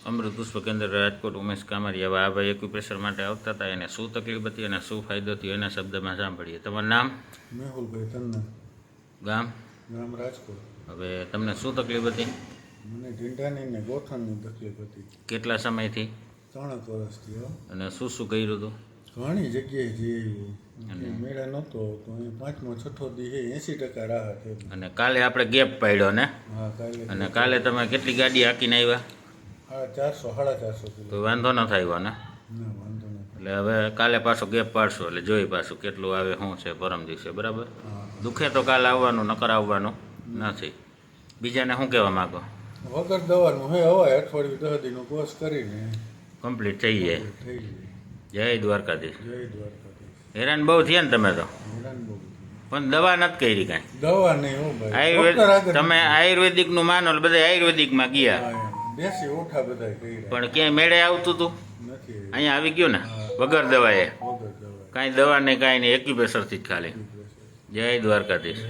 અમૃત પુષ્પ કેન્દ્ર રાજકોટ ઉમેશ કામરિયા આ ભાઈ એક્યુપ્રેશર માટે આવતા હતા એને શું તકલીફ હતી અને શું ફાયદો થયો એના શબ્દમાં સાંભળીએ. તમારું નામ? મેહુલભાઈ તન્ના. ગામ? ગામ રાજકોટ. હવે તમને શું તકલીફ હતી? મને ઢીંઢાની ને ગોઠણની તકલીફ હતી. કેટલા સમયથી? ત્રણ વર્ષથી અને શું શું કર્યું હતું? ઘણી જગ્યાએ જઈ અને? મેળા નહોતો તો અહીં પાંચમો છઠ્ઠો દી એસી ટકા રાહત અને કાલે આપણે ગેપ પાડ્યો ને? હા કાલે અને કાલે તમે કેટલી ગાડી હાકીને આવ્યા? ચારસો સાડા ચારસો તો વાંધો ન થાય ને? એટલે હવે કાલે પાછો ગેપ પાડશો એટલે જોઈ પાછું કેટલું આવે શું છે પરમ દિવસે બરાબર? દુખે તો કાલે આવવાનું નકર આવવાનું નથી. બીજાને શું કહેવા માગો? વગર દવાનું હે હવે અઠવાડિયું દસ દીનો કોર્સ કરીને. કમ્પ્લીટ થઈ જાય. જય. દ્વારકાધીશ. જય દ્વારકાધીશ. હેરાન બહુ થયા ને તમે તો? હેરાન બહુ પણ દવા નથી કરી કાંઈ. દવા નહીં તમે આયુર્વેદિકનું માનો એટલે બધા આયુર્વેદિકમાં ગયા. બધા પણ ક્યાંય મેળે આવતું હતું નથી અહીંયા આવી ગયું ને? વગર દવાએ? કાંઈ દવા નહીં કાંઈ નહીં એક્યુપ્રેશરથી જ ખાલી. જય દ્વારકાધીશ.